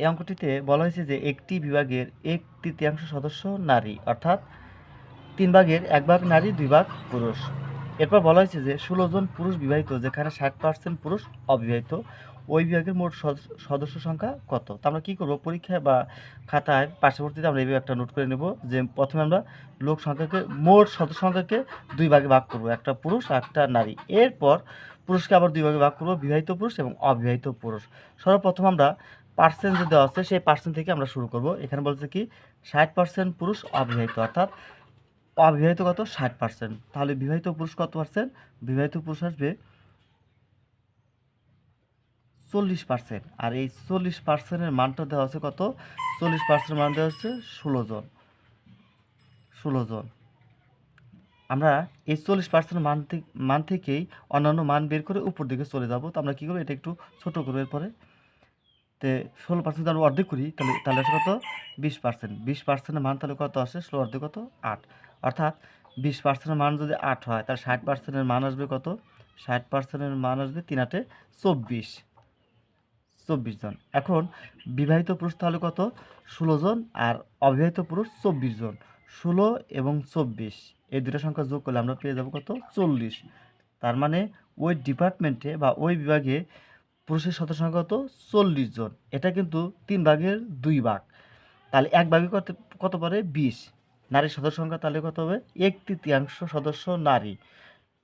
এই অঙ্কটিতে বলা হয়েছে যে একটি বিভাগের এক তৃতীয়াংশ সদস্য নারী, অর্থাৎ তিন ভাগের এক ভাগ নারী, দুই ভাগ পুরুষ। এরপর বলা হয়েছে যে ষোলো জন পুরুষ বিবাহিত, যেখানে ষাট পার্সেন্ট পুরুষ অবিবাহিত, ওই বিভাগের মোট সদ- সদস্য সংখ্যা কত? তো আমরা কী করব? পরীক্ষায় বা খাতায় পার্শ্ববর্তীতে আমরা এইভাবে একটা নোট করে নেব যে প্রথমে আমরা লোক সংখ্যাকে, মোট সদস্য সংখ্যাকে দুই ভাগে ভাগ করব, একটা পুরুষ একটা নারী। এরপর পুরুষকে আবার দুই ভাগে ভাগ করব, বিবাহিত পুরুষ এবং অবিবাহিত পুরুষ। সর্বপ্রথম আমরা পার্সেন্ট যে দেওয়া আছে, সেই পার্সেন্ট থেকে আমরা শুরু করব। এখানে বলছে কি, ষাট পার্সেন্ট পুরুষ অবিবাহিত, অর্থাৎ অবিবাহিত কত ষাট পার্সেন্ট তাহলে বিবাহিত পুরুষ কত পার্সেন্ট বিবাহিত পুরুষ আসবে চল্লিশ পার্সেন্ট আর এই চল্লিশ পার্সেন্টের মানটা দেওয়া আছে কত? চল্লিশ পার্সেন্ট মান দেওয়া হচ্ছে ষোলো জন। ষোলো জন। আমরা এই চল্লিশ পার্সেন্ট মান মান থেকেই অন্যান্য মান বের করে উপর দিকে চলে যাব। তো আমরা কী করব? এটা একটু ছোটো করব এরপরে। তে ষোলো পার্সেন্ট যদি আমরা অর্ধেক করি, তাহলে তাহলে আসে কত? বিশ পার্সেন্ট বিশ পার্সেন্টের মান তাহলে কত আসে? ষোলো অর্ধেক কত? আট। অর্থাৎ বিশ পার্সেন্টের মান যদি আট হয়, তাহলে ষাট পার্সেন্টের মান আসবে কত? ষাট পার্সেন্টের মান আসবে তিন আটে চব্বিশ। চব্বিশ জন। এখন বিবাহিত পুরুষ তাহলে কত? ষোলো জন আর অবিবাহিত পুরুষ চব্বিশ জন। ষোলো এবং চব্বিশ, এই দুটো সংখ্যা যোগ করলে আমরা পেয়ে যাব কত? চল্লিশ। তার মানে ওই ডিপার্টমেন্টে বা ওই বিভাগে পুরুষের সদস্য সংখ্যা কত চল্লিশ জন। এটা কিন্তু তিন ভাগের দুই ভাগ। তাহলে এক ভাগে কত কত পারে বিশ। নারীর সদস্য সংখ্যা তাহলে কত হবে? এক তৃতীয়াংশ সদস্য নারী।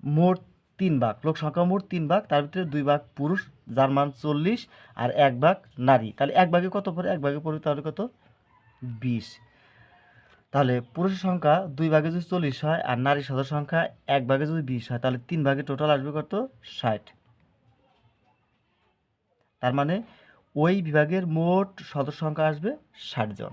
মোট তিন ভাগ। লোক সংখ্যা মোট তিন ভাগ। তার ভিতরে দুই ভাগ পুরুষ, যার মান চল্লিশ, আর এক ভাগ নারী। তাহলে এক ভাগে কত পড়ে? এক ভাগে পড়ে তাহলে কত? বিশ। তাহলে পুরুষের সংখ্যা দুই ভাগে যদি চল্লিশ হয়, আর নারীর সদস্য সংখ্যা এক ভাগে যদি বিশ হয়, তাহলে তিন ভাগে টোটাল আসবে কত? ষাট। তার মানে ওই বিভাগের মোট সদস্য সংখ্যা আসবে ষাট জন।